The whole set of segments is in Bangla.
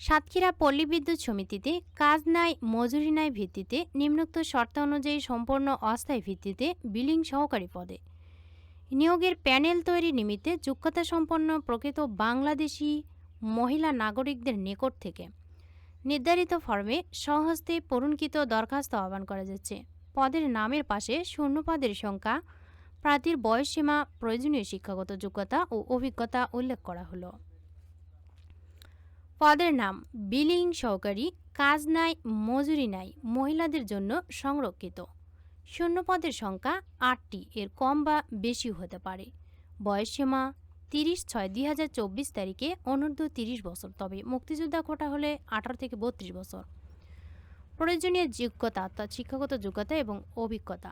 সাতক্ষীরা পল্লী বিদ্যুৎ সমিতিতে কাজ নাই, মজুরি নাই ভিত্তিতে নিম্নোক্ত শর্ত অনুযায়ী সম্পূর্ণ অস্থায়ী ভিত্তিতে বিলিং সহকারী পদে। নিয়োগের প্যানেল তৈরি নিমিত্তে যোগ্যতা সম্পন্ন প্রকৃত বাংলাদেশি মহিলা নাগরিকদের নিকট থেকে নির্ধারিত ফর্মে সহস্তে পূরণকৃত দরখাস্ত আহ্বান করা যাচ্ছে। পদের নামের পাশে শূন্য পদের সংখ্যা, প্রার্থীর বয়সসীমা, প্রয়োজনীয় শিক্ষাগত যোগ্যতা ও অভিজ্ঞতা উল্লেখ করা হলো। পদের নাম বিলিং সহকারী, কাজ নাই, মজুরি নাই, মহিলাদের জন্য সংরক্ষিত। শূন্য পদের সংখ্যা আটটি, এর কম বা বেশিও হতে পারে। বয়সসীমা তিরিশ ছয় দুই হাজার চব্বিশ তারিখে অনূর্ধ্ব তিরিশ বছর, তবে মুক্তিযোদ্ধা কোটা হলে আঠারো থেকে বত্রিশ বছর। প্রয়োজনীয় যোগ্যতা অর্থাৎ শিক্ষাগত যোগ্যতা এবং অভিজ্ঞতা।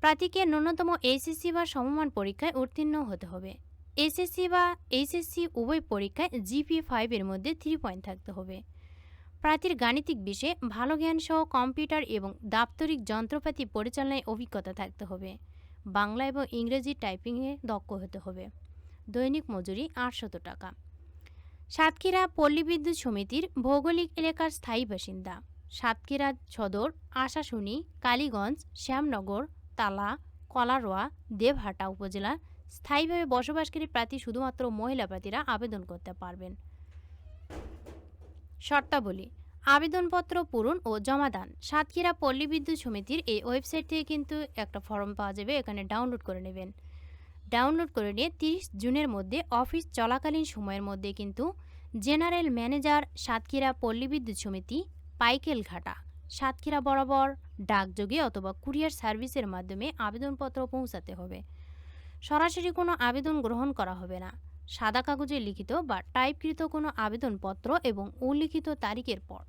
প্রার্থীকে ন্যূনতম এইচএসসি বা সমমান পরীক্ষায় উত্তীর্ণ হতে হবে। এসএসসি বা এইচএসসি উভয় পরীক্ষায় জিপি ফাইভের মধ্যে থ্রি পয়েন্ট থাকতে হবে। প্রার্থীর গাণিতিক বিষয়ে ভালো জ্ঞান সহ কম্পিউটার এবং দাপ্তরিক যন্ত্রপাতি পরিচালনায় অভিজ্ঞতা থাকতে হবে। বাংলা এবং ইংরেজি টাইপিংয়ে দক্ষ হতে হবে। দৈনিক মজুরি আটশত টাকা। সাতক্ষীরা পল্লী বিদ্যুৎ সমিতির ভৌগোলিক এলাকার স্থায়ী বাসিন্দা। সাতক্ষীরা সদর, আশাশুনি, কালীগঞ্জ, শ্যামনগর, তালা, কলারোয়া, দেবহাটা উপজেলা স্থায়ীভাবে বসবাসকারী প্রার্থী শুধুমাত্র মহিলা প্রার্থীরা আবেদন করতে পারবেন। শর্তাবলী, আবেদনপত্র পূরণ ও জমাদান সাতক্ষীরা পল্লী বিদ্যুৎ সমিতির এই ওয়েবসাইট থেকে কিন্তু একটা ফর্ম পাওয়া যাবে, এখানে ডাউনলোড করে নেবেন। ডাউনলোড করে নিয়ে তিরিশ জুনের মধ্যে অফিস চলাকালীন সময়ের মধ্যে কিন্তু জেনারেল ম্যানেজার সাতক্ষীরা পল্লী বিদ্যুৎ সমিতি, পাইকেল ঘাটা, সাতক্ষীরা বরাবর ডাকযোগে অথবা কুরিয়ার সার্ভিসের মাধ্যমে আবেদনপত্র পৌঁছাতে হবে। সরাসরি কোনো আবেদন গ্রহণ করা হবে না। সাদা কাগজে লিখিত বা টাইপকৃত কোনো আবেদনপত্র এবং উল্লিখিত তারিখের পর।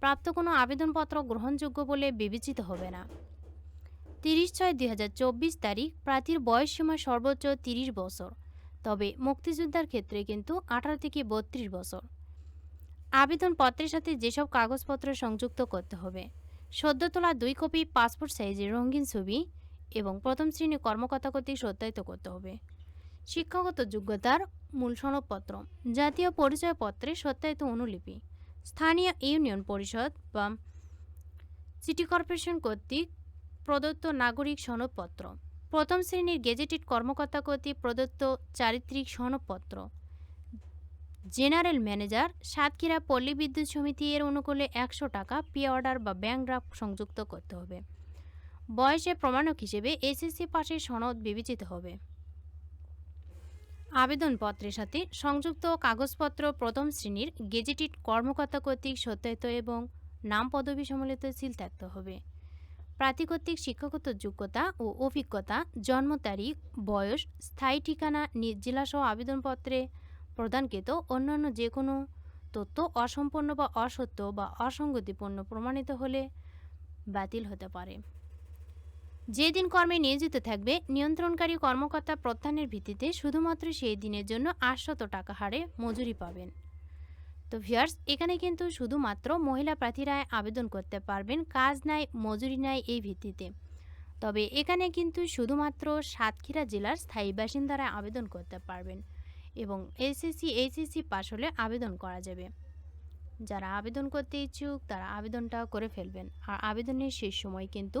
প্রাপ্ত কোনো আবেদনপত্র গ্রহণযোগ্য বলে বিবেচিত হবে না। তিরিশ ছয় দুই হাজার চব্বিশ তারিখ প্রার্থীর বয়সসীমা সর্বোচ্চ তিরিশ বছর। তবে মুক্তিযোদ্ধার ক্ষেত্রে কিন্তু আঠারো থেকে বত্রিশ বছর। আবেদনপত্রের সাথে যেসব কাগজপত্র সংযুক্ত করতে হবে। সদ্য তোলা দুই কপি পাসপোর্ট সাইজের রঙিন ছবি এবং প্রথম শ্রেণি কর্মকর্তা কর্তৃক সত্যায়িত করতে হবে। শিক্ষাগত যোগ্যতার মূল সনদপত্র, জাতীয় পরিচয়পত্রে সত্যায়িত অনুলিপি, স্থানীয় ইউনিয়ন পরিষদ বা সিটি কর্পোরেশন কর্তৃক প্রদত্ত নাগরিক সনদপত্র, প্রথম শ্রেণির গেজেটেড কর্মকর্তা কর্তৃক প্রদত্ত চারিত্রিক সনদপত্র, জেনারেল ম্যানেজার সাতক্ষীরা পল্লী বিদ্যুৎ সমিতি এর অনুকূলে একশো টাকা, পে অর্ডার বা ব্যাংক ড্রাফট সংযুক্ত করতে হবে। বয়সের প্রমাণক হিসেবে এসএসসি পাশের সনদ বিবেচিত হবে। আবেদনপত্রের সাথে সংযুক্ত কাগজপত্র প্রথম শ্রেণির গেজেটেড কর্মকর্তা কর্তৃক সত্যায়িত এবং নাম পদবি সম্মিলিত সিল থাকতে হবে। প্রার্থী কর্তৃক শিক্ষাগত যোগ্যতা ও অভিজ্ঞতা, জন্ম তারিখ, বয়স, স্থায়ী ঠিকানা, নিজ জেলাসহ আবেদনপত্রে প্রদানকৃত অন্যান্য যে কোনো তথ্য অসম্পূর্ণ বা অসত্য বা অসঙ্গতিপূর্ণ প্রমাণিত হলে বাতিল হতে পারে। যেদিন কর্মে নিয়োজিত থাকবে, নিয়ন্ত্রণকারী কর্মকর্তা প্রত্যানের ভিত্তিতে শুধুমাত্র সেই দিনের জন্য আটশত টাকা হারে মজুরি পাবেন। তো ভিয়ার্স এখানে কিন্তু শুধুমাত্র মহিলা প্রার্থীরা আবেদন করতে পারবেন, কাজ নাই, মজুরি নাই এই ভিত্তিতে। তবে এখানে কিন্তু শুধুমাত্র সাতক্ষীরা জেলার স্থায়ী বাসিন্দারা আবেদন করতে পারবেন এবং এসএসসি এইচএসসি পাশ হলে আবেদন করা যাবে। যারা আবেদন করতে ইচ্ছুক, তারা আবেদনটা করে ফেলবেন। আর আবেদনের শেষ সময় কিন্তু